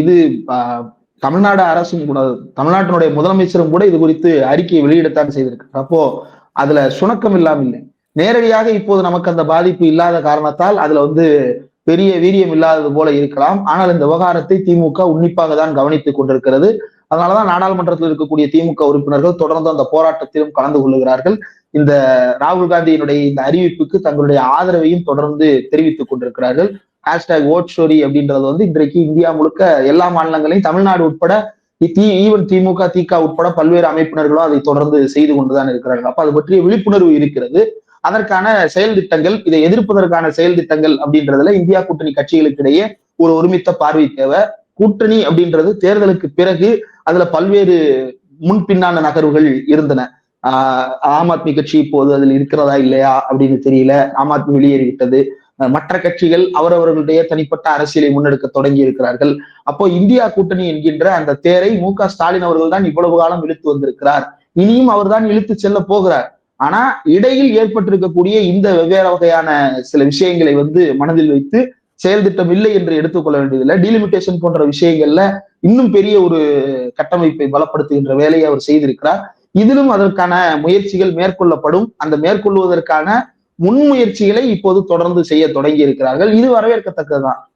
இது தமிழ்நாடு அரசும் கூட தமிழ்நாட்டினுடைய முதலமைச்சரும் கூட இது குறித்து அறிக்கையை வெளியிடத்தான் செய்திருக்காங்க அப்போ அதுல சுணக்கம் இல்லாம இல்லை. நேரடியாக இப்போது நமக்கு அந்த பாதிப்பு இல்லாத காரணத்தால் அதுல வந்து பெரிய வீரியம் இல்லாதது போல இருக்கலாம். ஆனால் இந்த விவகாரத்தை திமுக உன்னிப்பாக தான் கவனித்துக் கொண்டிருக்கிறது. அதனாலதான் நாடாளுமன்றத்தில் இருக்கக்கூடிய திமுக உறுப்பினர்கள் தொடர்ந்து அந்த போராட்டத்திலும் கலந்து கொள்ளுகிறார்கள் இந்த ராகுல் காந்தியினுடைய இந்த அறிவிப்புக்கு தங்களுடைய ஆதரவையும் தொடர்ந்து தெரிவித்துக் கொண்டிருக்கிறார்கள். ஹேஷ்டாக் ஓட் ஸ்டோரி அப்படின்றது வந்து இன்றைக்கு இந்தியா முழுக்க எல்லா மாநிலங்களையும் தமிழ்நாடு உட்பட ஈவன் திமுக திக உட்பட பல்வேறு அமைப்பினர்களும் அதை தொடர்ந்து செய்து கொண்டுதான் இருக்கிறார்கள். அப்ப அது பற்றிய விழிப்புணர்வு இருக்கிறது. அதற்கான செயல் திட்டங்கள் இதை எதிர்ப்பதற்கான செயல் திட்டங்கள் அப்படின்றதுல இந்தியா கூட்டணி கட்சிகளுக்கு இடையே ஒரு ஒருமித்த பார்வை தேவை. கூட்டணி அப்படின்றது தேர்தலுக்கு பிறகு அதுல பல்வேறு முன்பின்னான நகர்வுகள் இருந்தன. ஆஹ் ஆம் ஆத்மி கட்சி இப்போது அதில் இருக்கிறதா இல்லையா அப்படின்னு தெரியல. ஆம் ஆத்மி வெளியேறிவிட்டது. மற்ற கட்சிகள் அவரவர்களுடைய தனிப்பட்ட அரசியலை முன்னெடுக்க தொடங்கி இருக்கிறார்கள். அப்போ இந்தியா கூட்டணி என்கின்ற அந்த தேரை மு க ஸ்டாலின் அவர்கள் தான் இவ்வளவு காலம் இழுத்து வந்திருக்கிறார். இனியும் அவர்தான் இழுத்து செல்ல போகிறார். ஆனா இடையில் ஏற்பட்டிருக்கக்கூடிய இந்த வெவ்வேறு வகையான சில விஷயங்களை வந்து மனதில் வைத்து செயல் திட்டம் இல்லை என்று எடுத்துக்கொள்ள வேண்டியதில்லை. டீலிமிட்டேஷன் போன்ற விஷயங்கள்ல இன்னும் பெரிய ஒரு கட்டமைப்பை பலப்படுத்துகின்ற வேலையை அவர் செய்திருக்கிறார். இதிலும் அதற்கான முயற்சிகள் மேற்கொள்ளப்படும். அந்த மேற்கொள்வதற்கான முன்முயற்சிகளை இப்போது தொடர்ந்து செய்ய தொடங்கி இருக்கிறார்கள். இது வரவேற்கத்தக்கதுதான்.